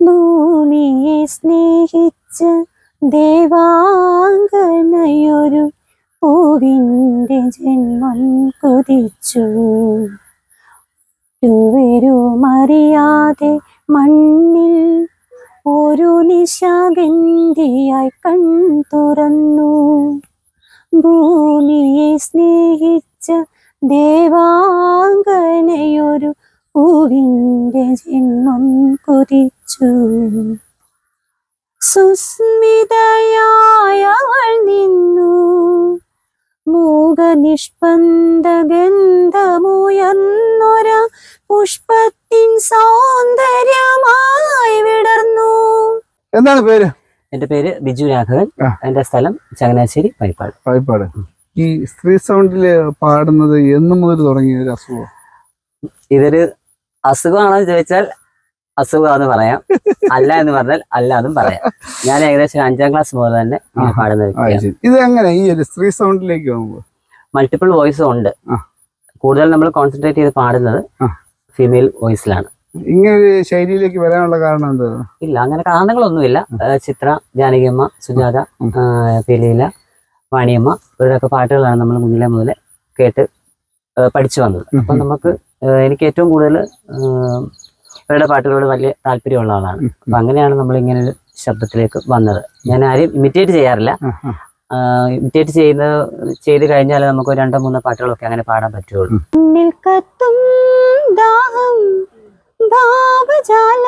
ഭൂമിയെ സ്നേഹിച്ച ദേവാംഗനയൊരു പൂവിന്റെ ജന്മം കുതിച്ചു. മറിയാതെ മണ്ണിൽ ഒരു നിശാഗന്ധിയായി കൺ തുറന്നു. ഭൂമിയെ സ്നേഹിച്ച ദേവാംഗനയൊരു പൂവിന്റെ ജന്മം കുതിച്ചു. സുസ്മിതയായവൾ നിന്നു മൂകനിഷ്പന്ദ ഗന്ധമുയർന്നൊര പുഷ്പത്തിൻ സൗന്ദര്യമായി വിടർന്നു എന്താണ് പേര്? എന്റെ പേര് ബിജു രാഘവൻ. എന്റെ സ്ഥലം ചങ്ങനാശ്ശേരി പൈപ്പാട് പൈപ്പാട് ഈ സ്ത്രീ സൗണ്ടിൽ പാടുന്നത് എന്ന് മുതൽ തുടങ്ങിയ ഒരു അസുഖം? ഇതൊരു അസുഖമാണോ ചോദിച്ചാൽ അസുഖമാണെന്ന് പറയാം. അല്ല എന്ന് പറഞ്ഞാൽ അല്ല എന്നും പറയാം. ഞാൻ ഏകദേശം അഞ്ചാം ക്ലാസ് മുതൽ തന്നെ. പാടുന്ന വ്യക്തിയാണ് ഇത് എങ്ങനെ ഈ ഒരു സ്ത്രീ സൗണ്ടിലേക്ക് മൾട്ടിപ്പിൾ വോയിസ് ഉണ്ട്. കൂടുതൽ നമ്മൾ കോൺസെൻട്രേറ്റ് ചെയ്ത് പാടുന്നത് ഫീമെയിൽ വോയിസിലാണ് ഇങ്ങനെ ഒരു ശൈലിയിലേക്ക് വരാനുള്ള കാരണം എന്താ? ഇല്ല അങ്ങനെ കാരണങ്ങളൊന്നുമില്ല. ഇല്ല ചിത്ര ജാനകിയമ്മ സുജാത പെലീല വാണിയമ്മ ഇവരുടെയൊക്കെ പാട്ടുകളാണ് നമ്മൾ മുന്നിലെ മുതൽ കേട്ട് പഠിച്ചു വന്നത്. അപ്പം നമുക്ക് എനിക്ക് ഏറ്റവും കൂടുതൽ ഇവരുടെ പാട്ടുകളോട് വലിയ താല്പര്യമുള്ള ആളാണ്. അപ്പൊ അങ്ങനെയാണ് നമ്മൾ ഇങ്ങനെ ഒരു ശബ്ദത്തിലേക്ക് വന്നത്. ഞാൻ ആരെയും ഇമിറ്റേറ്റ് ചെയ്യാറില്ല. ഇമിറ്റേറ്റ് ചെയ്യുന്ന ചെയ്ത് കഴിഞ്ഞാൽ നമുക്ക് ഒരു രണ്ടോ മൂന്നോ പാട്ടുകളൊക്കെ അങ്ങനെ പാടാൻ പറ്റുള്ളൂ. കണ്ണിൽ കത്തും ദാഹം ഭാവജാലം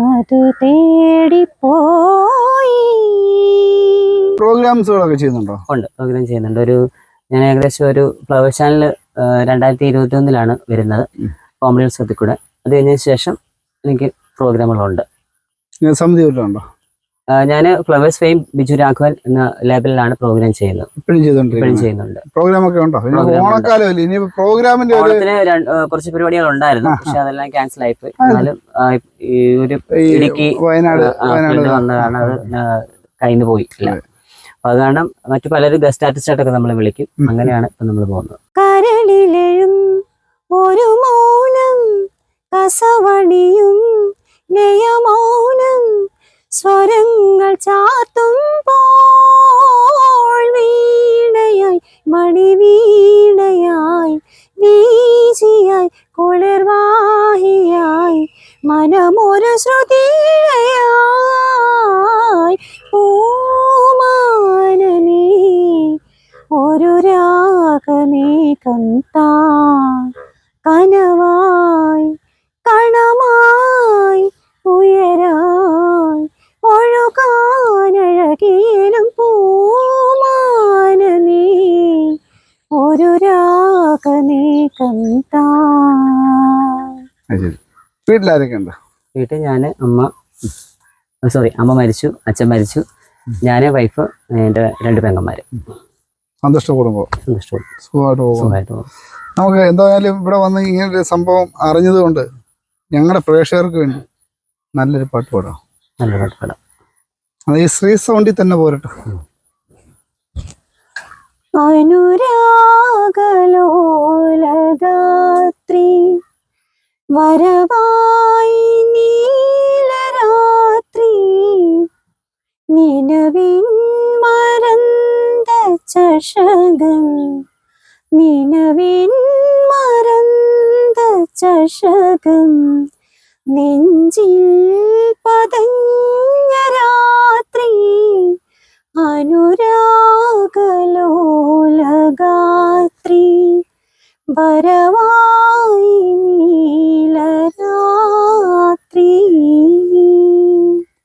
മധു തേടിപ്പോയി പ്രോഗ്രാംസുകളൊക്കെ ചെയ്യുന്നുണ്ടോ? ഉണ്ട്. പ്രോഗ്രാം ചെയ്യുന്നുണ്ട്. ഒരു ഞാൻ ഏകദേശം ഒരു ഫ്ലവർ ചാനൽ രണ്ടായിരത്തി ഇരുപത്തി ഒന്നിലാണ് വരുന്നത്. കോമഡി ഉത്സവത്തിൽ കൂടെ. അത് കഴിഞ്ഞതിന് ശേഷം എനിക്ക് പ്രോഗ്രാമുകളുണ്ട്. സമിതി വല്ലതും ഉണ്ടോ? ഞാൻ ഫ്ലവേഴ്സ് ഫെയിം ബിജു രാഘവൻ എന്ന ലേബലിലാണ് പ്രോഗ്രാം ചെയ്യുന്നത്. ഇപ്പോഴും ചെയ്യുന്നുണ്ട്. പ്രോഗ്രാം ഒക്കെ ഉണ്ടോ? ഓണക്കാലമല്ലേ പ്രോഗ്രാമിന്റെ കുറച്ച് പരിപാടികൾ ഉണ്ടായിരുന്നു. പക്ഷെ അതെല്ലാം ക്യാൻസൽ ആയിപ്പോയി. എന്നാലും ഈ ഒരു ഇടുക്കി വയനാട് വന്നതാണ്. കാരണം അത് കയ്യിൽ പോയി പോയിട്ടില്ല. അപ്പൊ അത് കാരണം മറ്റു പലരും ഗസ്റ്റ് ആർട്ടിസ്റ്റായിട്ടൊക്കെ നമ്മൾ വിളിക്കും. അങ്ങനെയാണ് ഇപ്പൊ നമ്മൾ പോകുന്നത്. കരളിലെഴും ഒരു മൗനം കസവടിയും ലയമൗനം സ്വരങ്ങൾ ചാത്തുമ്പോൾ വീട്ടിലാരൊക്കെ ഉണ്ട്? വീട്ടിൽ ഞാൻ അമ്മ സോറി അമ്മ മരിച്ചു അച്ഛൻ മരിച്ചു ഞാൻ വൈഫ് എന്റെ രണ്ട് പെങ്ങന്മാര്. സന്തുഷ്ട കുടുംബം. സുഖമായിട്ട് സുഖമായിട്ട്. നമുക്ക് എന്തായാലും ഇവിടെ വന്ന് ഇങ്ങനെ ഒരു സംഭവം അറിഞ്ഞതുകൊണ്ട് ഞങ്ങളുടെ പ്രേക്ഷകർക്ക് വേണ്ടി നല്ലൊരു പാട്ട് പാടാം. നല്ല പാട്ട് പാടാം. അത് ഈ ശ്രീ സൗണ്ടിൽ തന്നെ പോരട്ടെ. അനുരാഗലോലഗാത്രി വരവായി നീലരാത്രി നിലവിൻ മരന്ത ചഷകം നിലവിൻ മരന്ത ചഷകം നെഞ്ചിൽ പതഞ്ഞ രാത്രി അനുരാഗലോലഗാത്രി. വരവായി നീലരാത്രി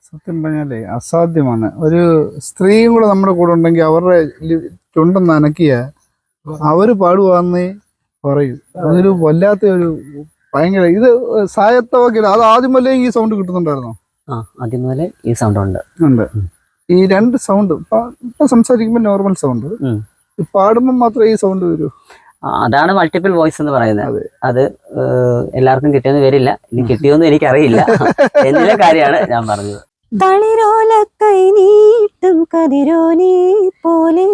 സത്യം പറഞ്ഞാലേ അസാധ്യമാണ്. ഒരു സ്ത്രീയും കൂടെ നമ്മുടെ കൂടെ ഉണ്ടെങ്കിൽ അവരുടെ ചുണ്ടം നനക്കിയ അവർ പാടുവാന്ന് പറയും. അതൊരു വല്ലാത്ത ഒരു ഭയങ്കര ഇത് സായത്തവക്കില്ല അത് ആദ്യം വല്ലേ ഈ സൗണ്ട് കിട്ടുന്നുണ്ടായിരുന്നോ? ആ ആദ്യം മുതലേ ഈ സൗണ്ട് ഉണ്ട്. ഉണ്ട്. ഈ രണ്ട് സൗണ്ട് ഇപ്പൊ സംസാരിക്കുമ്പോൾ നോർമൽ സൗണ്ട് പാടുമ്പോ പാടുമ്പോൾ മാത്രമേ ഈ സൗണ്ട് വരൂ. അതാണ് മൾട്ടിപ്പിൾ വോയിസ് എന്ന് പറയുന്നത്. അത്. എല്ലാവർക്കും കിട്ടിയെന്ന് വരില്ല ഇനി കിട്ടിയോന്നും എനിക്കറിയില്ല. എന്നിലെ കാര്യമാണ് ഞാൻ പറഞ്ഞത്. തളിരോല കൈ നീട്ടും കതിരോനെ പോലെ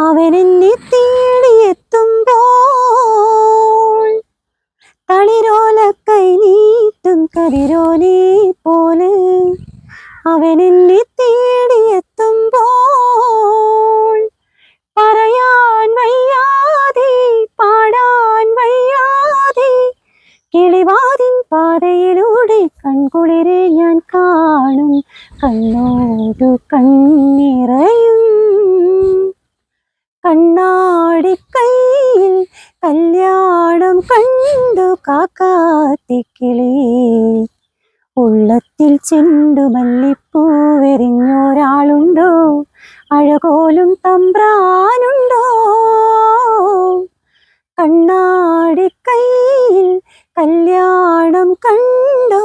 അവനെന്നെ തേടിയെത്തുമ്പോൾ തളിരോല കൈ നീട്ടും കതിരോനെ പോലെ അവനെന്നെ തേടിയെത്തുമ്പോൾ ചെണ്ടു മല്ലിപ്പൂവെറിഞ്ഞൊരാളുണ്ടോ അഴകോലും തമ്പ്രാനുണ്ടോ? കണ്ണാടി കയ്യിൽ കല്യാണം കണ്ടോ?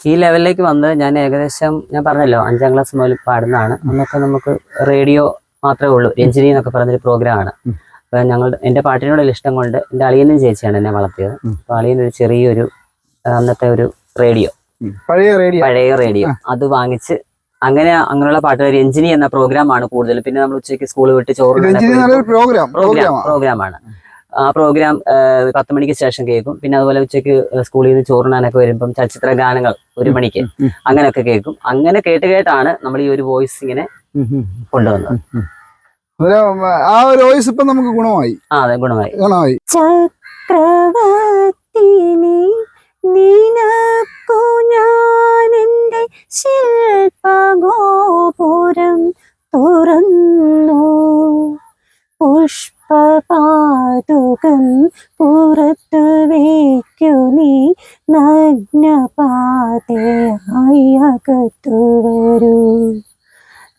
ഈ ലെവലിലേക്ക് വന്ന് ഞാൻ ഏകദേശം ഞാൻ പറഞ്ഞല്ലോ അഞ്ചാം ക്ലാസ് മുതൽ പാടുന്നതാണ്. അന്നൊക്കെ നമുക്ക് റേഡിയോ മാത്രമേ ഉള്ളൂ രഞ്ജിനി എന്നൊക്കെ പറഞ്ഞൊരു പ്രോഗ്രാമാണ്. ആണ് അപ്പൊ ഞങ്ങൾ എന്റെ പാട്ടിനോടുള്ള ഇഷ്ടം കൊണ്ട് എന്റെ അളിയനും ചേച്ചിയാണ് എന്നെ വളർത്തിയത്. അപ്പോൾ അളിയൻ അളിയനൊരു ചെറിയൊരു അന്നത്തെ ഒരു റേഡിയോ. പഴയ റേഡിയോ. പഴയ റേഡിയോ. അത് വാങ്ങിച്ച് അങ്ങനെ അങ്ങനെയുള്ള പാട്ടുകാർ രഞ്ജിനി എന്ന പ്രോഗ്രാം ആണ് കൂടുതൽ പിന്നെ നമ്മൾ ഉച്ചയ്ക്ക് സ്കൂൾ വിട്ട് ചോറ് പ്രോഗ്രാം പ്രോഗ്രാമാണ് പ്രോഗ്രാമാണ് ആ പ്രോഗ്രാം പത്ത് മണിക്ക് ശേഷം കേൾക്കും. പിന്നെ അതുപോലെ ഉച്ചയ്ക്ക് സ്കൂളിൽ നിന്ന് ചോറിനാനൊക്കെ വരുമ്പം ചലച്ചിത്ര ഗാനങ്ങൾ ഒരു മണിക്ക്. അങ്ങനെയൊക്കെ കേൾക്കും. അങ്ങനെ കേട്ട് കേട്ടാണ് നമ്മൾ ഈ ഒരു വോയിസ് ഇങ്ങനെ കൊണ്ടുവന്നത്. ആ ഒരു വോയിസ് ഇപ്പൊ നമുക്ക് ഗുണമായി. ആ അതെ ഗുണമായി. ഗുണമായി. പുഷ്പപാതുകം പുറത്തു വയ്ക്കു നീ. നഗ്നപാതയായി വരൂ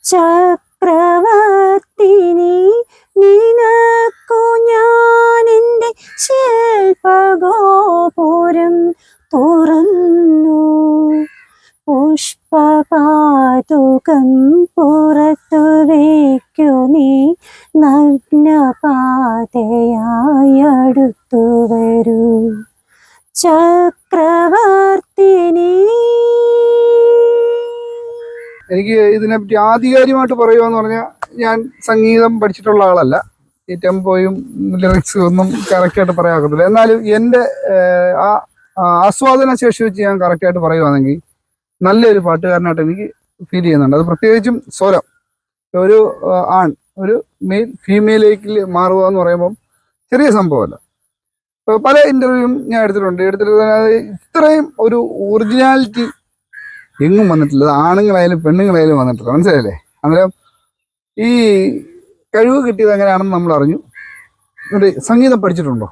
ചക്രവർത്തിനി നിനക്കു ഞാൻ എന്റെ ശില്പഗോപുരം തുറന്നു. പുഷ്പപാതുകം പുറത്തു വയ്ക്കു നീ. എനിക്ക് ഇതിനെപ്പറ്റി ആധികാരികമായിട്ട് പറയുക പറഞ്ഞാൽ ഞാൻ സംഗീതം പഠിച്ചിട്ടുള്ള ആളല്ല. ഈ ടെമ്പോയും ലിറിക്സും ഒന്നും കറക്റ്റായിട്ട് പറയാക്കത്തില്ല. എന്നാലും എന്റെ ആ ആസ്വാദന ശേഷി വെച്ച് ഞാൻ കറക്റ്റായിട്ട് പറയുവാണെങ്കിൽ നല്ലൊരു പാട്ടുകാരനായിട്ട് എനിക്ക് ഫീൽ ചെയ്യുന്നുണ്ട്. അത് പ്രത്യേകിച്ചും സ്വരം. ഒരു ആൺ ഒരു മെയിൽ ഫീമെയിലേക്ക് മാറുക എന്ന് പറയുമ്പം ചെറിയ സംഭവമല്ല. പല ഇന്റർവ്യൂവും ഞാൻ എടുത്തിട്ടുണ്ട്. എടുത്തിട്ട് ഇത്രയും ഒരു ഒറിജിനാലിറ്റി എങ്ങും വന്നിട്ടില്ല ആണുങ്ങളായാലും പെണ്ണുങ്ങളായാലും വന്നിട്ടില്ല. മനസ്സിലായില്ലേ? അന്നേരം ഈ കഴിവ് കിട്ടിയത് എങ്ങനെയാണെന്ന് നമ്മൾ അറിഞ്ഞു. എന്നിട്ട് സംഗീതം പഠിച്ചിട്ടുണ്ടോ?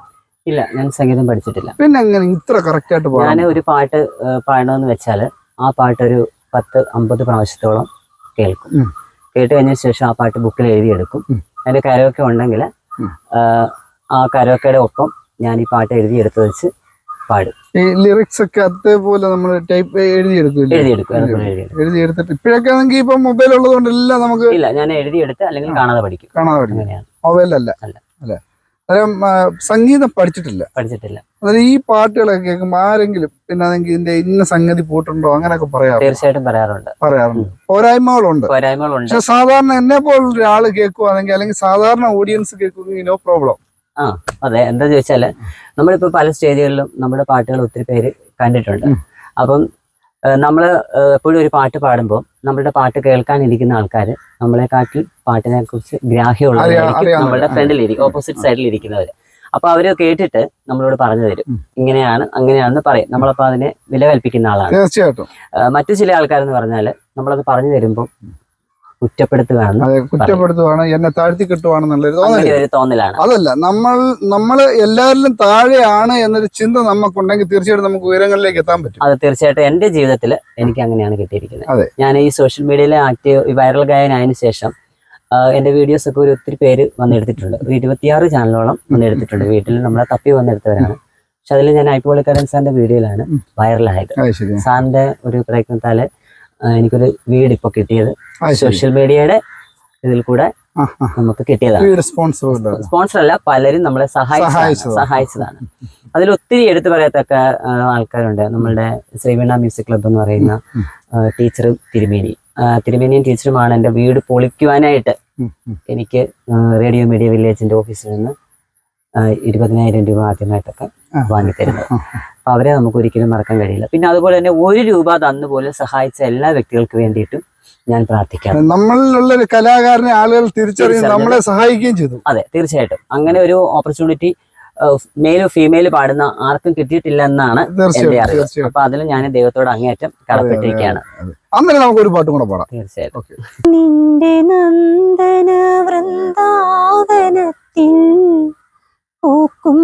ഇല്ല ഞാൻ സംഗീതം പഠിച്ചിട്ടില്ല. പിന്നെ അങ്ങനെ ഇത്ര കറക്റ്റ് ആയിട്ട് ഞാൻ ഒരു പാട്ട് പാടണമെന്ന് വെച്ചാൽ ആ പാട്ട് ഒരു പത്ത് അമ്പത് പ്രാവശ്യത്തോളം കേൾക്കും. കേട്ട് കഴിഞ്ഞ ശേഷം ആ പാട്ട് ബുക്കിൽ എഴുതിയെടുക്കും. അതിന്റെ കരോക്കെ ഉണ്ടെങ്കിൽ. ആ കരോക്കയുടെ ഒപ്പം ഞാൻ ഈ പാട്ട് എഴുതിയെടുത്ത് വെച്ച് പാടും. ഈ ലിറിക്സ് ഒക്കെ അതേപോലെ നമ്മൾ ടൈപ്പ് എഴുതിയെടുക്കും. എഴുതിയെടുത്തിട്ട് ഇപ്പോഴൊക്കെ ആണെങ്കിൽ ഇപ്പൊ മൊബൈൽ ഉള്ളതുകൊണ്ട് എല്ലാം നമുക്ക് ഇല്ല ഞാൻ എഴുതിയെടുത്ത് അല്ലെങ്കിൽ കാണാതെ പഠിക്കും. കാണാതെ പഠിക്കും. മൊബൈലല്ല അല്ല. അന്നേരം സംഗീതം പഠിച്ചിട്ടില്ല. പഠിച്ചിട്ടില്ല. അതായത് ഈ പാട്ടുകളൊക്കെ കേൾക്കുമ്പോൾ ആരെങ്കിലും പിന്നെ അതെങ്കിൽ ഇതിന്റെ ഇന്ന സംഗതി പോയിട്ടുണ്ടോ അങ്ങനെയൊക്കെ പറയാം തീർച്ചയായിട്ടും പറയാറുണ്ട്. പറയാറുണ്ട്. പോരായ്മകളുണ്ട്. പോരായ്മകളുണ്ട്. പക്ഷെ സാധാരണ എന്നെ പോലുള്ള ഒരാൾ കേൾക്കുവാണെങ്കിൽ അല്ലെങ്കിൽ സാധാരണ ഓഡിയൻസ് കേൾക്കുമെങ്കിൽ നോ പ്രോബ്ലം അതെ. എന്താ ചോദിച്ചാൽ നമ്മളിപ്പോ പല സ്റ്റേജുകളിലും നമ്മുടെ പാട്ടുകൾ ഒത്തിരി പേര് കണ്ടിട്ടുണ്ട്. അപ്പം നമ്മൾ എപ്പോഴും ഒരു പാട്ട് പാടുമ്പോൾ നമ്മളുടെ പാട്ട് കേൾക്കാനിരിക്കുന്ന ആൾക്കാർ നമ്മളെക്കാട്ടിൽ പാട്ടിനെ കുറിച്ച് ഗ്രാഹ്യമുള്ളവരായിരിക്കും. നമ്മളുടെ ഫ്രണ്ടിലിരിക്കും ഓപ്പോസിറ്റ് സൈഡിൽ ഇരിക്കുന്നവർ അപ്പൊ അവർ കേട്ടിട്ട് നമ്മളോട് പറഞ്ഞു തരും. ഇങ്ങനെയാണ് അങ്ങനെയാണെന്ന് പറയും. നമ്മളപ്പോ അതിനെ വില കൽപ്പിക്കുന്ന ആളാണ്. തീർച്ചയായിട്ടും. മറ്റു ചില ആൾക്കാരെന്ന് പറഞ്ഞാൽ നമ്മളത് പറഞ്ഞു തരുമ്പോൾ കുറ്റപ്പെടുത്തുകയാണെന്ന് അതെ കുറ്റപ്പെടുത്തുവാണ് എന്നെ താഴ്ത്തി ഒരു തോന്നലാണ്. അതല്ല നമ്മൾ നമ്മൾ എല്ലാവരിലും താഴെയാണ് എന്നൊരു ചിന്ത നമുക്കുണ്ടെങ്കിൽ തീർച്ചയായിട്ടും നമുക്ക് ഉയരങ്ങളിലേക്ക് എത്താൻ പറ്റും. അത് തീർച്ചയായിട്ടും എന്റെ ജീവിതത്തിൽ എനിക്ക് അങ്ങനെയാണ് കിട്ടിയിരിക്കുന്നത്. ഞാൻ ഈ സോഷ്യൽ മീഡിയയിൽ ആക്റ്റീവ് വൈറൽ ഗായനായതിനു ശേഷം എന്റെ എന്റെ വീഡിയോസ് ഒക്കെ ഒരു ഒത്തിരി പേര് വന്നെടുത്തിട്ടുണ്ട്. ഒരു ഇരുപത്തിയാറ് ചാനലോളം വന്നെടുത്തിട്ടുണ്ട്. വീട്ടിൽ നമ്മളെ തപ്പി വന്നെടുത്തവരാണ്. പക്ഷെ അതിൽ ഞാൻ ഐപ്പോളിക്കരൻ സാറിന്റെ വീഡിയോയിലാണ് വൈറലായത് സാറിന്റെ ഒരു പ്രയത്നത്താൽ എനിക്കൊരു വീട് ഇപ്പൊ കിട്ടിയത് സോഷ്യൽ മീഡിയയുടെ ഇതിൽ കൂടെ. നമുക്ക് കിട്ടിയതാണ്. സ്പോൺസർ അല്ല പലരും നമ്മളെ സഹായിച്ചതാണ്. അതിൽ ഒത്തിരി എടുത്തു പറയത്തക്ക ആൾക്കാരുണ്ട്. നമ്മളുടെ ശ്രീവീണ മ്യൂസിക് ക്ലബ് എന്ന് പറയുന്ന ടീച്ചർ തിരുമേനി. തിരുമേനിയും ടീച്ചറുമാണ് എന്റെ വീട് പൊളിക്കുവാനായിട്ട് എനിക്ക് റേഡിയോ മീഡിയ വില്ലേജിന്റെ ഓഫീസിൽ നിന്ന് ഇരുപതിനായിരം രൂപ ആദ്യമായിട്ടൊക്കെ വാങ്ങിത്തരുന്നത്. അപ്പൊ അവരെ നമുക്ക് ഒരിക്കലും മറക്കാൻ കഴിയില്ല. പിന്നെ അതുപോലെ തന്നെ ഒരു രൂപ തന്നു പോലും സഹായിച്ച എല്ലാ വ്യക്തികൾക്ക് വേണ്ടിയിട്ടും ഞാൻ പ്രാർത്ഥിക്കാം. നമ്മളിലുള്ള ഒരു കലാകാരനെ ആളുകൾ തിരിച്ചറിഞ്ഞ് നമ്മളെ സഹായിക്കുകയും ചെയ്തു. അതെ തീർച്ചയായിട്ടും. അങ്ങനെ ഒരു ഓപ്പർച്യൂണിറ്റി മെയിൽ ഫീമെയിൽ പാടുന്ന ആർക്കും കിട്ടിയിട്ടില്ല എന്നാണ് എന്റെ അറിവ്. തീർച്ചയായിട്ടും. അപ്പൊ അതിൽ ഞാൻ ദൈവത്തോട് അങ്ങേയറ്റം കടപ്പെട്ടിരിക്കുകയാണ്. അന്നേരം നമുക്ക് ഒരു പാട്ട് കൂടെ പാടാം. തീർച്ചയായിട്ടും. ഓക്കെ. നിന്റെ നന്ദന വൃന്ദാവനത്തിൽ പൂക്കും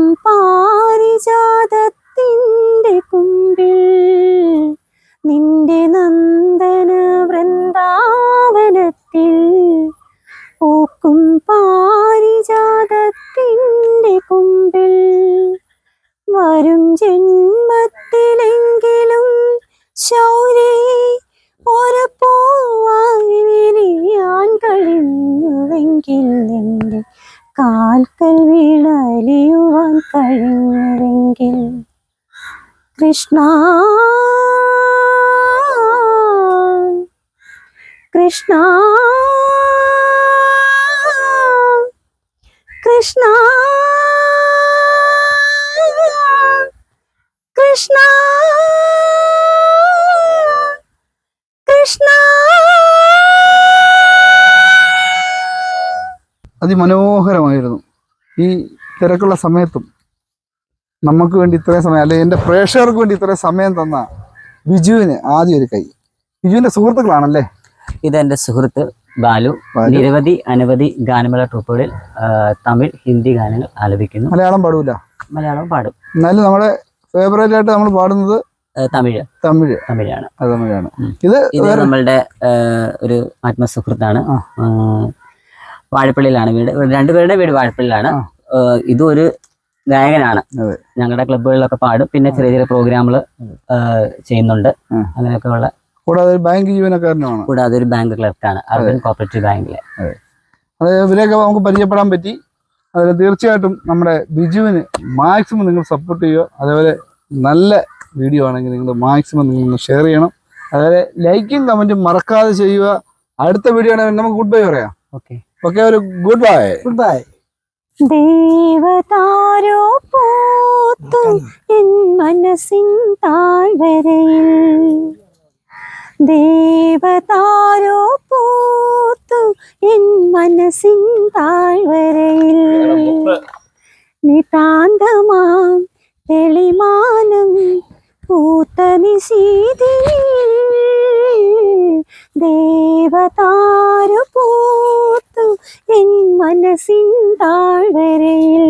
കൃഷ്ണ. കൃഷ്ണ. കൃഷ്ണ. കൃഷ്ണ. കൃഷ്ണ. അതിമനോഹരമായിരുന്നു. ഈ തിരക്കുള്ള സമയത്തും നമുക്ക് വേണ്ടി ഇത്രയും സമയം അല്ലെ എന്റെ പ്രേക്ഷകർക്ക് വേണ്ടി ഇത്രയും സമയം തന്ന ബിജുവിന് ആദ്യം ഒരു കൈ. ബിജുവിന്റെ സുഹൃത്തുക്കളാണല്ലേ? ഇതെന്റെ സുഹൃത്ത് ബാലു. നിരവധി അനവധി ഗാനമേള ട്രൂപ്പുകളിൽ തമിഴ് ഹിന്ദി ഗാനങ്ങൾ ആലപിക്കുന്നു. മലയാളം പാടൂല? മലയാളം പാടും. എന്നാലും നമ്മുടെ ഫേവറേറ്റ് ആയിട്ട് നമ്മൾ പാടുന്നത് തമിഴ്. തമിഴ്. തമിഴാണ്. തമിഴാണ്. ഇത് ഇത് നമ്മളുടെ ഒരു ആത്മസുഹൃത്താണ്. വാഴപ്പള്ളിയിലാണ് വീട്. രണ്ടുപേരുടെ വീട് വാഴപ്പള്ളിയിലാണ്. ഇതും ഒരു ഗായകനാണ്. ഞങ്ങളുടെ ക്ലബ്ബുകളിലൊക്കെ പാടും. പിന്നെ ചെറിയ ചെറിയ പ്രോഗ്രാമുകൾ ചെയ്യുന്നുണ്ട്. അങ്ങനെയൊക്കെ ഉള്ള കൂടാതെ ഒരു ബാങ്ക് ജീവനക്കാരനുമാണ്. കൂടാതെ ഒരു ബാങ്ക് ക്ലർക്കാണ്. അർബൻ കോപ്പറേറ്റീവ് ബാങ്കിലെ. അത്. ഇവരെയൊക്കെ നമുക്ക് പരിചയപ്പെടാൻ പറ്റി. അതിൽ തീർച്ചയായിട്ടും നമ്മുടെ ബിജുവിന് മാക്സിമം നിങ്ങൾ സപ്പോർട്ട് ചെയ്യുക. അതേപോലെ നല്ല വീഡിയോ ആണെങ്കിൽ നിങ്ങൾ മാക്സിമം നിങ്ങൾ ഷെയർ ചെയ്യണം. അതേപോലെ ലൈക്കും കമന്റും മറക്കാതെ ചെയ്യുക. അടുത്ത വീഡിയോ ആണെങ്കിൽ നമുക്ക് ഗുഡ് ബൈ പറയാം. ഓക്കെ ഓക്കെ ഒരു ഗുഡ് ബൈ ഗുഡ് ബൈ ദേവതാരോ പോത്തും എൻ മനസ്സിൻ താഴ്വരയിൽ. ദേവതാരോ പോത്തും എൻ മനസ്സിൻ താഴ്വരയിൽ. നിതാന്തമാം തെളിമാനം പൂത്ത സീതി ദേവതാരു പൂത്തു എൻ മനസ്സിൻ താഴ്വരയിൽ.